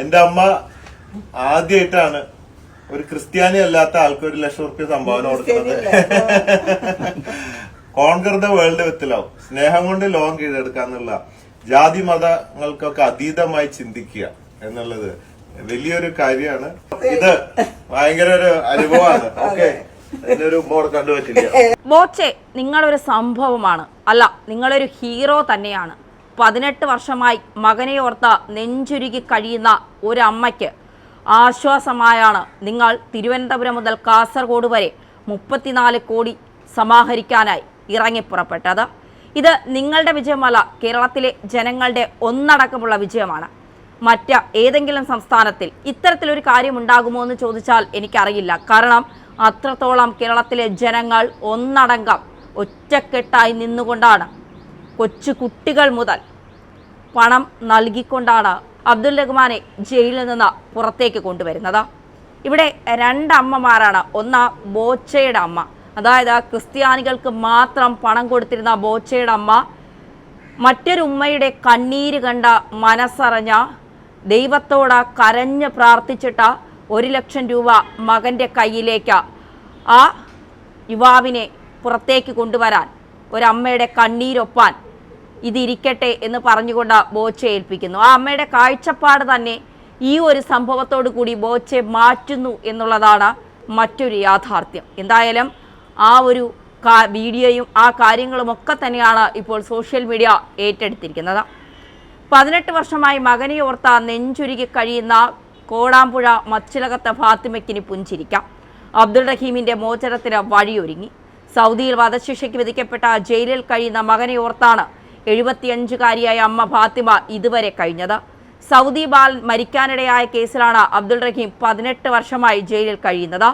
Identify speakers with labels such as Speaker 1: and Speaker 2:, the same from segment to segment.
Speaker 1: എന്റെ അമ്മ ആദ്യമായിട്ടാണ് ഒരു ക്രിസ്ത്യാനി അല്ലാത്ത ആൾക്ക് ഒരു ലക്ഷം റുപ്യ സംഭാവന കൊടുക്കുന്നത്. Conquer the world with love സ്നേഹം കൊണ്ട് ലോകം കീഴടക്കാന്നുള്ള ജാതി മതങ്ങൾക്കൊക്കെ അതീതമായി ചിന്തിക്കുക എന്നുള്ളത് വലിയൊരു കാര്യമാണ്. ഇത് ഭയങ്കര ഒരു അനുഭവമാണ്. ഓക്കെ.
Speaker 2: മോർച്ചെ നിങ്ങളൊരു സംഭവമാണ്. അല്ല നിങ്ങളൊരു ഹീറോ തന്നെയാണ്. പതിനെട്ട് വർഷമായി മകനെ നെഞ്ചുരുകി കഴിയുന്ന ഒരമ്മയ്ക്ക് ആശ്വാസമായാണ് നിങ്ങൾ തിരുവനന്തപുരം മുതൽ കാസർഗോഡ് വരെ മുപ്പത്തിനാല് കോടി സമാഹരിക്കാനായി ഇറങ്ങിപ്പുറപ്പെട്ടത്. ഇത് നിങ്ങളുടെ വിജയമല്ല കേരളത്തിലെ ജനങ്ങളുടെ ഒന്നടക്കമുള്ള വിജയമാണ്. മറ്റ് ഏതെങ്കിലും സംസ്ഥാനത്തിൽ ഇത്തരത്തിലൊരു കാര്യം ഉണ്ടാകുമോ എന്ന് ചോദിച്ചാൽ എനിക്കറിയില്ല. കാരണം അത്രത്തോളം കേരളത്തിലെ ജനങ്ങൾ ഒന്നടങ്കം ഒറ്റക്കെട്ടായി നിന്നുകൊണ്ടാണ് കൊച്ചു കുട്ടികൾ മുതൽ പണം നൽകിക്കൊണ്ടാണ് അബ്ദുൽ റഹ്മാനെ ജയിലിൽ നിന്ന് പുറത്തേക്ക് കൊണ്ടുവരുന്നത്. ഇവിടെ രണ്ടമ്മമാരാണ്. ഒന്ന് ബോച്ചയുടെ അമ്മ. അതായത് ക്രിസ്ത്യാനികൾക്ക് മാത്രം പണം കൊടുത്തിരുന്ന ബോച്ചയുടെ അമ്മ. മറ്റൊരു ഉമ്മയുടെ കണ്ണീര് കണ്ട മനസ്സറിഞ്ഞ ദൈവത്തോട് കരഞ്ഞ് പ്രാർത്ഥിച്ചിട്ട ഒരു ലക്ഷം രൂപ മകന്റെ കയ്യിലേക്ക് ആ യുവാവിനെ പുറത്തേക്ക് കൊണ്ടുവരാൻ ഒരമ്മയുടെ കണ്ണീരൊപ്പാൻ ഇതിരിക്കട്ടെ എന്ന് പറഞ്ഞുകൊണ്ട് ബോച്ചെ ഏൽപ്പിക്കുന്നു. ആ അമ്മയുടെ കാഴ്ചപ്പാട് തന്നെ ഈ ഒരു സംഭവത്തോടു കൂടി ബോച്ചെ മാറ്റുന്നു എന്നുള്ളതാണ് മറ്റൊരു യാഥാർത്ഥ്യം. എന്തായാലും ആ ഒരു വീഡിയോയും ആ കാര്യങ്ങളും ഒക്കെ തന്നെയാണ് ഇപ്പോൾ സോഷ്യൽ മീഡിയ ഏറ്റെടുത്തിരിക്കുന്നത്. പതിനെട്ട് വർഷമായി മകനെ ഓർത്ത നെഞ്ചുരുകി കഴിയുന്ന കോടാമ്പുഴ മച്ചിലകത്തെ ഫാത്തിമയ്ക്കിന് പുഞ്ചിരിക്കാം. അബ്ദുൾ റഹീമിന്റെ മോചനത്തിന് വഴിയൊരുങ്ങി. സൗദിയിൽ വധശിക്ഷയ്ക്ക് വിധിക്കപ്പെട്ട ജയിലിൽ കഴിയുന്ന മകനെ ഓർത്താണ് എഴുപത്തിയഞ്ചുകാരിയായ അമ്മ ഫാത്തിമ ഇതുവരെ കഴിഞ്ഞത്. സൗദി ബാൽ മരിക്കാനിടയായ കേസിലാണ് അബ്ദുൾ റഹീം പതിനെട്ട് വർഷമായി ജയിലിൽ കഴിയുന്നത്.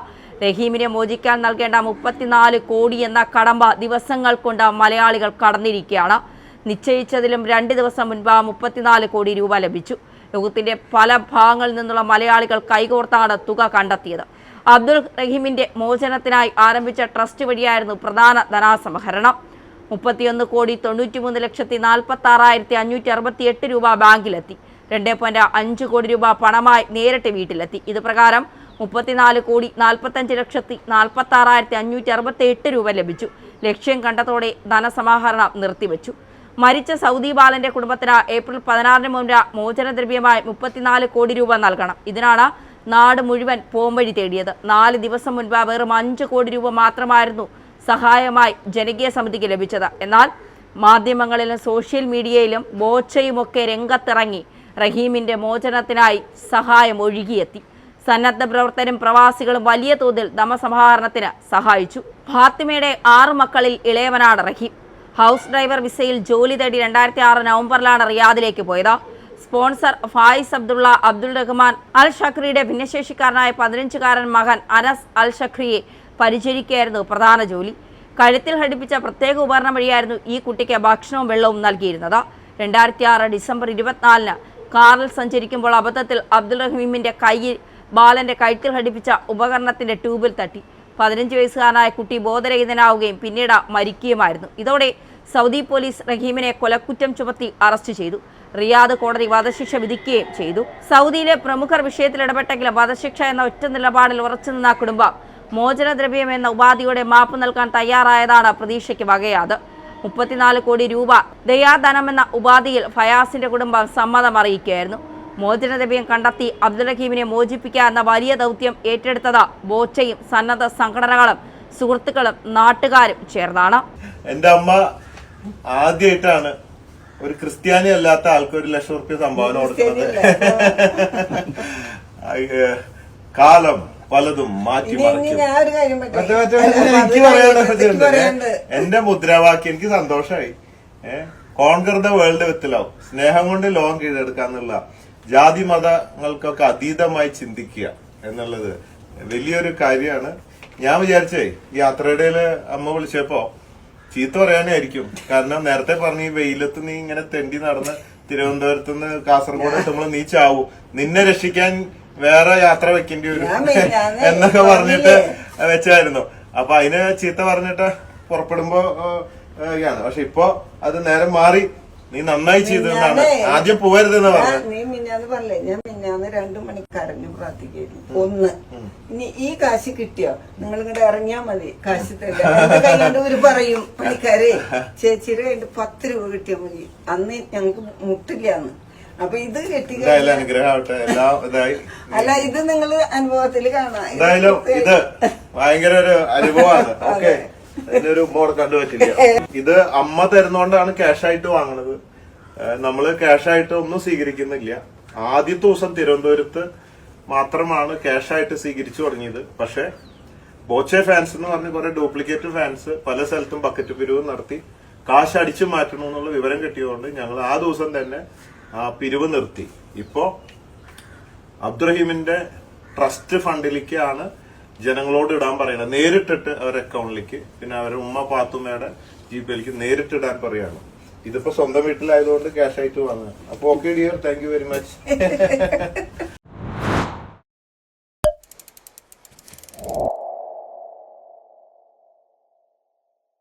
Speaker 2: റഹീമിനെ മോചിക്കാൻ നൽകേണ്ട മുപ്പത്തിനാല് കോടി എന്ന കടമ്പ ദിവസങ്ങൾ കൊണ്ട് മലയാളികൾ കടന്നിരിക്കുകയാണ്. നിശ്ചയിച്ചതിലും രണ്ട് ദിവസം മുൻപ് മുപ്പത്തിനാല് കോടി രൂപ ലഭിച്ചു. ലോകത്തിന്റെ പല ഭാഗങ്ങളിൽ നിന്നുള്ള മലയാളികൾ കൈകോർത്താണ് തുക കണ്ടെത്തിയത്. അബ്ദുൾ റഹീമിന്റെ മോചനത്തിനായി ആരംഭിച്ച ട്രസ്റ്റ് വഴിയായിരുന്നു പ്രധാന ധനാസമാഹരണം. മുപ്പത്തിയൊന്ന് കോടി തൊണ്ണൂറ്റിമൂന്ന് ലക്ഷത്തി നാൽപ്പത്തി ആറായിരത്തി അഞ്ഞൂറ്റി അറുപത്തി എട്ട് രൂപ ബാങ്കിലെത്തി. രണ്ട് പോയിന്റ് അഞ്ച് കോടി രൂപ പണമായി നേരിട്ട് വീട്ടിലെത്തി. ഇത് പ്രകാരം മുപ്പത്തിനാല് കോടി നാൽപ്പത്തഞ്ച് ലക്ഷത്തി നാൽപ്പത്തി ആറായിരത്തി അഞ്ഞൂറ്റി അറുപത്തി എട്ട് രൂപ ലഭിച്ചു. ലക്ഷ്യം കണ്ടതോടെ ധനസമാഹരണം നിർത്തിവെച്ചു. മരിച്ച സൗദി ബാലന്റെ കുടുംബത്തിന് ഏപ്രിൽ പതിനാറിന് മുമ്പ് മോചനദ്രവ്യമായി മുപ്പത്തിനാല് കോടി രൂപ നൽകണം. ഇതിനാണ് നാട് മുഴുവൻ പോംവഴി തേടിയത്. നാല് ദിവസം മുൻപ് വെറും അഞ്ച് കോടി രൂപ മാത്രമായിരുന്നു സഹായമായി ജനകീയ സമിതിക്ക് ലഭിച്ചത്. എന്നാൽ മാധ്യമങ്ങളിലും സോഷ്യൽ മീഡിയയിലും ബോച്ചയുമൊക്കെ രംഗത്തിറങ്ങി റഹീമിന്റെ മോചനത്തിനായി സഹായം ഒഴുകിയെത്തി. സന്നദ്ധ പ്രവർത്തനം പ്രവാസികളും വലിയ തോതിൽ ധമസമാഹരണത്തിന് സഹായിച്ചു. ഫാത്തിമയുടെ ആറു മക്കളിൽ ഇളയവനാണ് റഹീം. ഹൗസ് ഡ്രൈവർ വിസയിൽ ജോലി തേടി രണ്ടായിരത്തി ആറ് നവംബറിലാണ് റിയാദിലേക്ക് പോയത്. Sponsor Faiz Abdullah Abdul Rahman Al ഷക്രിയുടെ ഭിന്നശേഷിക്കാരനായ പതിനഞ്ചുകാരൻ മകൻ അനസ് അൽ ഷക്രിയെ പരിചരിക്കുകയായിരുന്നു പ്രധാന ജോലി. കഴുത്തിൽ ഘടിപ്പിച്ച പ്രത്യേക ഉപകരണം വഴിയായിരുന്നു ഈ കുട്ടിക്ക് ഭക്ഷണവും വെള്ളവും നൽകിയിരുന്നത്. രണ്ടായിരത്തി ആറ് ഡിസംബർ ഇരുപത്തിനാലിന് കാറിൽ സഞ്ചരിക്കുമ്പോൾ അബദ്ധത്തിൽ അബ്ദുൾ റഹീമിന്റെ കൈയിൽ ബാലന്റെ കഴുത്തിൽ ഘടിപ്പിച്ച ഉപകരണത്തിന്റെ ട്യൂബിൽ തട്ടി. പതിനഞ്ച് വയസ്സുകാരനായ കുട്ടി ബോധരഹിതനാവുകയും പിന്നീട് മരിക്കുകയുമായിരുന്നു. ഇതോടെ സൗദി പോലീസ് റഹീമിനെ കൊലക്കുറ്റം ചുമത്തി അറസ്റ്റ് ചെയ്തു. റിയാദ് കോടതി വധശിക്ഷ വിധിക്കുകയും ചെയ്തു. സൗദിയിലെ പ്രമുഖർ വിഷയത്തിൽ ഇടപെട്ടെങ്കിലും വധശിക്ഷ എന്ന ഒറ്റ നിലപാടിൽ ഉറച്ചുനിന്ന കുടുംബം മോചനദ്രവ്യം എന്ന ഉപാധിയുടെ മാപ്പ് നൽകാൻ തയ്യാറായതാണ് പ്രതീക്ഷയ്ക്ക് വകയാത്. മുപ്പത്തിനാല് കോടി രൂപ ദയാധനം എന്ന ഉപാധിയിൽ ഫയാസിന്റെ കുടുംബം സമ്മതം അറിയിക്കുകയായിരുന്നു. മോചനദ്രവ്യം കണ്ടെത്തി അബ്ദുൽ റഹീമിനെ മോചിപ്പിക്കുക എന്ന വലിയ ദൗത്യം ഏറ്റെടുത്തത് ബോച്ചയും സന്നദ്ധ സംഘടനകളും സുഹൃത്തുക്കളും നാട്ടുകാരും ചേർന്നാണ്.
Speaker 1: എന്റെ അമ്മ ആദ്യമായിട്ടാണ് ഒരു ക്രിസ്ത്യാനി അല്ലാത്ത ആൾക്ക് ഒരു ലക്ഷം റുപ്യ സംഭാവന കൊടുക്കുന്നത്. കാലം പലതും മാറ്റി മറിക്കും. എനിക്ക്
Speaker 3: പറയാനുണ്ട്.
Speaker 1: എന്റെ മുദ്രാവാക്യം എനിക്ക് സന്തോഷമായി ഏഹ് conquer the world with love സ്നേഹം കൊണ്ട് ലോകം കീഴടക്കാന്നുള്ള ജാതി മതങ്ങൾക്കൊക്കെ അതീതമായി ചിന്തിക്കുക എന്നുള്ളത് വലിയൊരു കാര്യമാണ്. ഞാൻ വിചാരിച്ചേ ഈ യാത്രയിടയിൽ അമ്മ വിളിച്ചപ്പോ ചീത്ത പറയാനായിരിക്കും. കാരണം നേരത്തെ പറഞ്ഞ ഈ വെയിലത്ത് നീ ഇങ്ങനെ തെണ്ടി നടന്ന് തിരുവനന്തപുരത്ത് നിന്ന് കാസർഗോഡ് എത്തുമ്പോൾ നീ ചാവും. നിന്നെ രക്ഷിക്കാൻ വേറെ യാത്ര വെക്കേണ്ടി വരും. എന്നൊക്കെ പറഞ്ഞിട്ട്? വെച്ചായിരുന്നു. അപ്പൊ അതിന് ചീത്ത പറഞ്ഞിട്ട് പുറപ്പെടുമ്പോ ആണ് പക്ഷെ ഇപ്പൊ അത് നേരെ മാറി നീ നന്നായി ചെയ്തതെന്നാണ് ആദ്യം പോകരുതെന്ന് പറഞ്ഞു.
Speaker 3: നീ മിന്നാന്ന് പറഞ്ഞേ ഞാൻ മിന്നാന്ന് രണ്ടു മണിക്കരഞ്ഞു പ്രാർത്ഥിക്കായിരുന്നു ഒന്ന്. ഇനി ഈ കാശ് കിട്ടിയോ? നിങ്ങൾ ഇങ്ങോട്ട് ഇറങ്ങിയാ മതി. കാശ് കൊണ്ട് ഒരു പറയും പണിക്കാരെ ചേച്ചിയുടെ കയ്യിൽ പത്ത് രൂപ കിട്ടിയാ മതി. അന്ന് ഞങ്ങക്ക് മുട്ടില്ലാന്ന്. അപ്പൊ ഇത് കെട്ടി
Speaker 1: എന്തായാലും അനുഗ്രഹമാവട്ടെ. എല്ലാം ഇതായി.
Speaker 3: അല്ല ഇത് നിങ്ങൾ അനുഭവത്തിൽ കാണാം. ഇത്
Speaker 1: എന്തായാലും ഇത് ഭയങ്കര ഒരു അനുഭവമാണ്. ഓക്കെ. ഇതിനൊരു മോഡ് കണ്ടുപറ്റില്ല ഇത് അമ്മ തരുന്നോണ്ടാണ് ക്യാഷ് ആയിട്ട് വാങ്ങണത് നമ്മൾ ക്യാഷ് ആയിട്ട് ഒന്നും സ്വീകരിക്കുന്നില്ല. ആദ്യത്തെ ദിവസം തിരുവനന്തപുരത്ത് മാത്രമാണ് ക്യാഷ് ആയിട്ട് സ്വീകരിച്ചു തുടങ്ങിയത്. പക്ഷെ ബോച്ചെ ഫാൻസ് എന്ന് പറഞ്ഞ കുറെ ഡ്യൂപ്ലിക്കേറ്റ് ഫാൻസ് പല സ്ഥലത്തും ബക്കറ്റ് പിരിവ് നടത്തി കാശ് അടിച്ചു മാറ്റണമെന്നുള്ള വിവരം കിട്ടിയതുകൊണ്ട് ഞങ്ങൾ ആ ദിവസം തന്നെ പിരിവ് നിർത്തി. ഇപ്പോ അബ്ദുറഹീമിന്റെ ട്രസ്റ്റ് ഫണ്ടിലേക്കാണ് ജനങ്ങളോട് ഇടാൻ പറയുന്നത്. നേരിട്ടിട്ട് അവരുടെ അക്കൗണ്ടിലേക്ക് പിന്നെ അവരുടെ ഉമ്മ പാത്തുമ്മയുടെ ജിപേയിലേക്ക് നേരിട്ട് ഇടാൻ പറയാണ് ഇതിപ്പോ സ്വന്തം വീട്ടിലായതുകൊണ്ട് ക്യാഷ് ആയിട്ട് വന്നത് അപ്പൊ okay dear thank very much